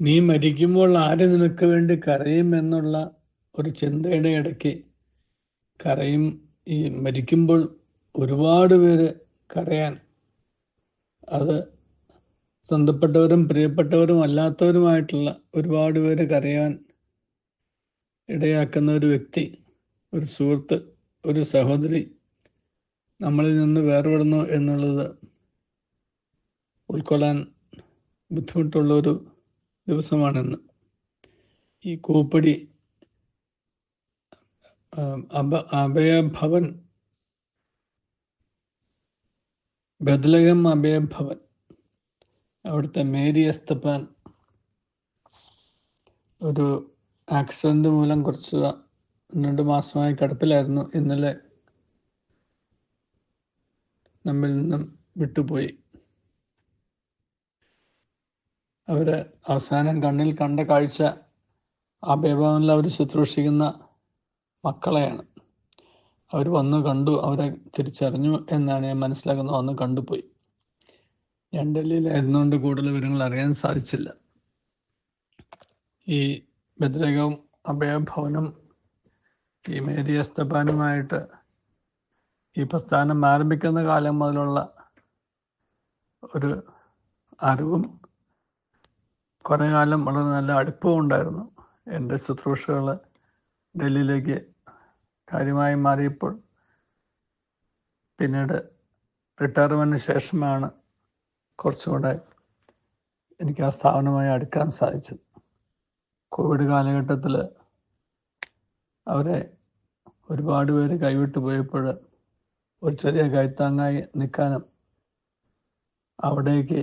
നീ മരിക്കുമ്പോൾ ആര് നിനക്ക് വേണ്ടി കരയും എന്നുള്ള ഒരു ചിന്തയുടെ ഇടയ്ക്ക് കരയും. ഈ മരിക്കുമ്പോൾ ഒരുപാട് പേര് കരയാൻ. അത് സ്വന്തപ്പെട്ടവരും പ്രിയപ്പെട്ടവരും അല്ലാത്തവരുമായിട്ടുള്ള ഒരുപാട് പേര് കരയാൻ ഇടയാക്കുന്ന ഒരു വ്യക്തി ഒരു സുഹൃത്ത് ഒരു സഹോദരി നമ്മളിൽ നിന്ന് വേർപെടുന്നു എന്നുള്ളത് ഉൾക്കൊള്ളാൻ ബുദ്ധിമുട്ടുള്ള ഒരു ദിവസമാണെന്ന്. ഈ കൂപ്പടി അഭ അഭയഭവൻ ബദലകം അഭയഭവൻ അവിടുത്തെ മേരി എസ്തപ്പാൻ ഒരു ആക്സിഡന്റ് മൂലം കുറച്ച് രണ്ട് മാസമായി കിടപ്പിലായിരുന്നു. ഇന്നലെ നമ്മിൽ നിന്നും വിട്ടുപോയി. അവർ അവസാനം കണ്ണിൽ കണ്ട കാഴ്ച ആ ബേബാവനിൽ അവർ ശുശ്രൂഷിക്കുന്ന മക്കളെയാണ്. അവർ വന്ന് കണ്ടു അവരെ തിരിച്ചറിഞ്ഞു എന്നാണ് ഞാൻ മനസ്സിലാക്കുന്നത്. വന്ന് കണ്ടുപോയി. ഞാൻ ഡൽഹിയിലായിരുന്നുകൊണ്ട് കൂടുതൽ വിവരങ്ങൾ അറിയാൻ സാധിച്ചില്ല. ഈ ബദ്രകവും അഭയഭവനും ഈ മേരിയ സ്തപാനുമായിട്ട് ഈ പ്രസ്ഥാനം ആരംഭിക്കുന്ന കാലം മുതലുള്ള ഒരു അറിവും കുറേ കാലം വളരെ നല്ല അടുപ്പവും ഉണ്ടായിരുന്നു. എന്റെ ശുശ്രൂഷകൾ ഡൽഹിയിലേക്ക് കാര്യമായി മാറിയപ്പോൾ പിന്നീട് റിട്ടയർമെന്റിന് ശേഷമാണ് കുറച്ചുകൂടെ എനിക്ക് ആ സ്ഥാപനമായി അടുക്കാൻ സാധിച്ചത്. കോവിഡ് കാലഘട്ടത്തിൽ അവരെ ഒരുപാട് പേര് കൈവിട്ട് പോയപ്പോൾ ഒരു ചെറിയ കൈത്താങ്ങായി നിൽക്കാനും അവിടേക്ക്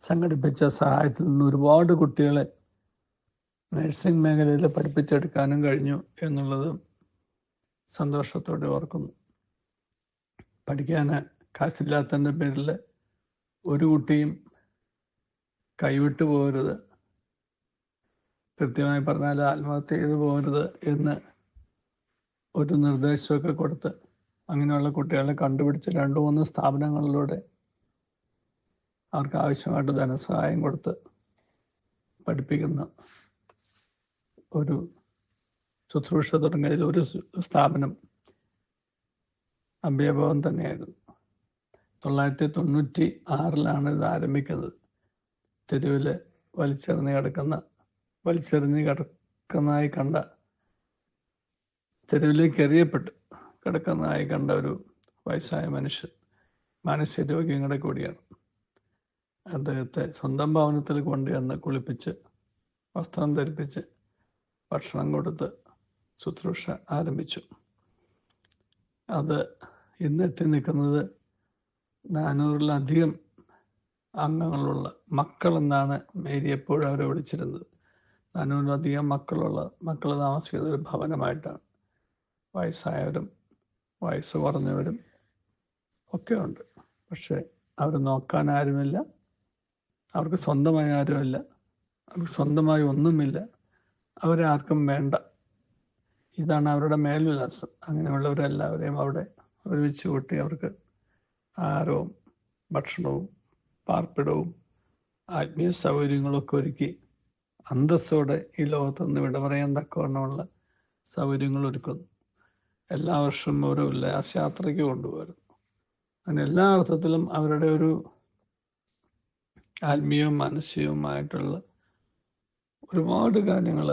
സംഘടിപ്പിച്ച സഹായത്തിൽ നിന്ന് ഒരുപാട് കുട്ടികളെ നഴ്സിംഗ് മേഖലയിൽ പഠിപ്പിച്ചെടുക്കാനും കഴിഞ്ഞു എന്നുള്ളത് സന്തോഷത്തോടെ ഓർക്കുന്നു. പഠിക്കാൻ കാശില്ലാത്തതിന്റെ പേരിൽ ഒരു കുട്ടിയും കൈവിട്ടു പോകരുത്. കൃത്യമായി പറഞ്ഞാൽ ആത്മഹത്യ ചെയ്തു പോകരുത് എന്ന് ഒരു നിർദ്ദേശമൊക്കെ കൊടുത്ത് അങ്ങനെയുള്ള കുട്ടികളെ കണ്ടുപിടിച്ച് രണ്ട് മൂന്ന് സ്ഥാപനങ്ങളിലൂടെ അവർക്ക് ആവശ്യമായിട്ട് ധനസഹായം കൊടുത്ത് പഠിപ്പിക്കുന്ന ഒരു ശുശ്രൂഷ തുടങ്ങിയതിൽ ഒരു സ്ഥാപനം അഭയഭവൻ തന്നെയായിരുന്നു. തൊള്ളായിരത്തി തൊണ്ണൂറ്റി ആറിലാണ് ഇത് ആരംഭിക്കുന്നത്. തെരുവിൽ വലിച്ചെറിഞ്ഞ് കിടക്കുന്ന വലിച്ചെറിഞ്ഞ് കിടക്കുന്നതായി കണ്ട തെരുവിലേക്ക് എറിയപ്പെട്ട് കിടക്കുന്നതായി കണ്ട ഒരു വയസ്സായ മനുഷ്യൻ മാനസിക രോഗ്യങ്ങളുടെ കൂടിയാണ്. അദ്ദേഹത്തെ സ്വന്തം ഭവനത്തിൽ കൊണ്ടുവന്ന് കുളിപ്പിച്ച് വസ്ത്രം ധരിപ്പിച്ച് ഭക്ഷണം കൊടുത്ത് ശുശ്രൂഷ ആരംഭിച്ചു. അത് ഇന്നെത്തി നിൽക്കുന്നത് നാനൂറിലധികം അംഗങ്ങളുള്ള മക്കൾ എന്നാണ് മേരി എപ്പോഴും അവരെ വിളിച്ചിരുന്നത്. നാനൂറിലധികം മക്കളുള്ള മക്കൾ താമസിക്കുന്ന ഒരു ഭവനമായിട്ടാണ് വയസ്സായവരും വയസ്സ് കുറഞ്ഞവരും ഒക്കെ ഉണ്ട്. പക്ഷെ അവർ നോക്കാൻ ആരുമില്ല. അവർക്ക് സ്വന്തമായി ആരുമല്ല. അവർക്ക് സ്വന്തമായി ഒന്നുമില്ല. അവരെ ആർക്കും വേണ്ട. ഇതാണ് അവരുടെ മേൽവിലാസം. അങ്ങനെയുള്ളവരെല്ലാവരെയും അവിടെ ഒരുമിച്ച് കൂട്ടി അവർക്ക് ആഹാരവും ഭക്ഷണവും പാർപ്പിടവും ആത്മീയ സൗകര്യങ്ങളൊക്കെ ഒരുക്കി അന്തസ്സോടെ ഈ ലോകത്തുനിന്ന് വിട പറയാൻ തക്കവണ്ണമുള്ള സൗകര്യങ്ങൾ ഒരുക്കുന്നു. എല്ലാ വർഷവും ഒരു ഉല്ലാസയാത്രയ്ക്ക് കൊണ്ടുപോകുന്നു അങ്ങനെ എല്ലാ അർത്ഥത്തിലും അവരുടെ ഒരു ആത്മീയവും മാനസികവുമായിട്ടുള്ള ഒരുപാട് കാര്യങ്ങൾ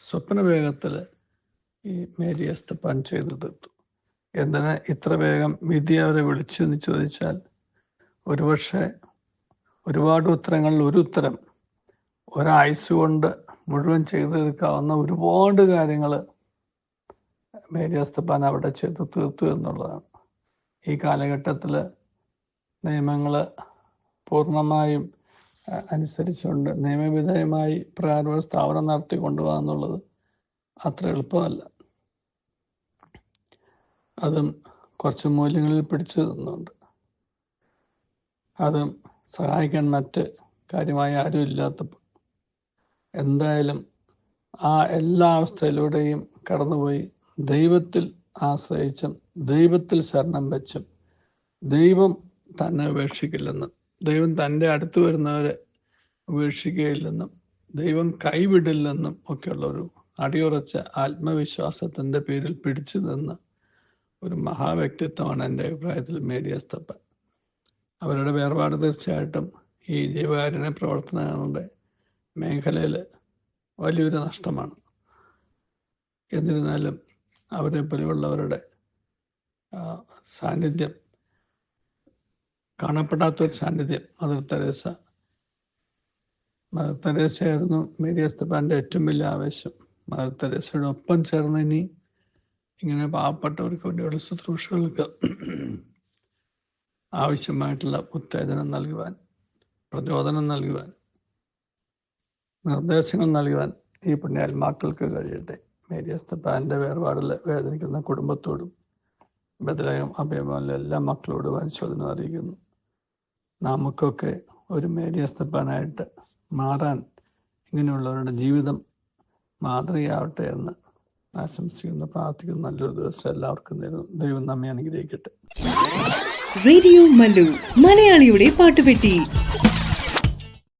സ്വപ്ന വേഗത്തിൽ ഈ മേരി എസ്തപ്പാൻ ചെയ്തു തീർത്തു എന്തിന് ഇത്ര വേഗം വിധി അവരെ വിളിച്ചു എന്ന് ചോദിച്ചാൽ ഒരുപക്ഷെ ഒരുപാട് ഉത്തരങ്ങളിൽ ഒരു ഉത്തരം ഒരായുസ് കൊണ്ട് മുഴുവൻ ചെയ്തു തീർക്കാവുന്ന ഒരുപാട് കാര്യങ്ങൾ മേരി എസ്തപ്പാൻ അവിടെ ചെയ്തു തീർത്തു എന്നുള്ളതാണ്. ഈ കാലഘട്ടത്തിൽ നിയമങ്ങൾ പൂർണമായും അനുസരിച്ചുകൊണ്ട് നിയമവിധേയമായി പ്രാരംഭ സ്ഥാപനം നടത്തി കൊണ്ടുപോകുക എന്നുള്ളത് അത്ര എളുപ്പമല്ല. അതും കുറച്ച് മൂല്യങ്ങളിൽ പിടിച്ചു നിന്നുണ്ട് അതും സഹായിക്കാൻ മറ്റ് കാര്യമായി ആരും ഇല്ലാത്തപ്പോൾ. എന്തായാലും ആ എല്ലാ അവസ്ഥയിലൂടെയും കടന്നുപോയി ദൈവത്തിൽ ആശ്രയിച്ചും ദൈവത്തിൽ ശരണം വെച്ചും ദൈവം തന്നെ ഉപേക്ഷിക്കില്ലെന്നും ദൈവം തന്റെ അടുത്ത് വരുന്നവരെ ഉപേക്ഷിക്കുകയില്ലെന്നും ദൈവം കൈവിടില്ലെന്നും ഒക്കെയുള്ള ഒരു അടിയുറച്ച ആത്മവിശ്വാസത്തിന്റെ പേരിൽ പിടിച്ചു നിന്ന ഒരു മഹാവ്യക്തിത്വമാണ് എന്റെ അഭിപ്രായത്തിൽ മേരി എസ്തപ്പൻ അവരുടെ വേർപാട് തീർച്ചയായിട്ടും ഈ ജീവകാരുണ്യ പ്രവർത്തനങ്ങളുടെ മേഖലയിൽ വലിയൊരു നഷ്ടമാണ്. എന്നിരുന്നാലും അവരെ പോലെയുള്ളവരുടെ സാന്നിധ്യം കാണപ്പെടാത്തൊരു സാന്നിധ്യം. Mother Teresa. മദർ തെരേസയായിരുന്നു മേരി എസ്തപ്പാന്റെ ഏറ്റവും വലിയ ആവേശം. മദർ തെരേസയുടെ ഒപ്പം ചേർന്ന് ഇനി ഇങ്ങനെ പാവപ്പെട്ടവർക്ക് വേണ്ടിയുള്ള ശുശ്രൂഷകൾക്ക് ആവശ്യമായിട്ടുള്ള ഉത്തേജനം നൽകുവാൻ പ്രചോദനം നൽകുവാൻ നിർദ്ദേശങ്ങൾ നൽകുവാൻ ഈ പുണ്യാത്മാക്കൾക്ക് കഴിയട്ടെ. മേരി എസ്തപ്പാന്റെ വേർപാടിൽ വേദനിക്കുന്ന കുടുംബത്തോടും ബദലയം അഭയമാല എല്ലാ മക്കളോടും അനുശോചനം അറിയിക്കുന്നു. നമുക്കൊക്കെ ഒരു മേരി എസ്തപ്പാനായിട്ട് മാറാൻ ഇങ്ങനെയുള്ളവരുടെ ജീവിതം മാതൃകയാവട്ടെ എന്ന് ആശംസിക്കുന്നു പ്രാർത്ഥിക്കുന്നു. നല്ലൊരു ദിവസം എല്ലാവർക്കും ദൈവം നമ്മെ അനുഗ്രഹിക്കട്ടെ. റേഡിയോ മലയാളിയുടെ പാട്ടുപെട്ടി.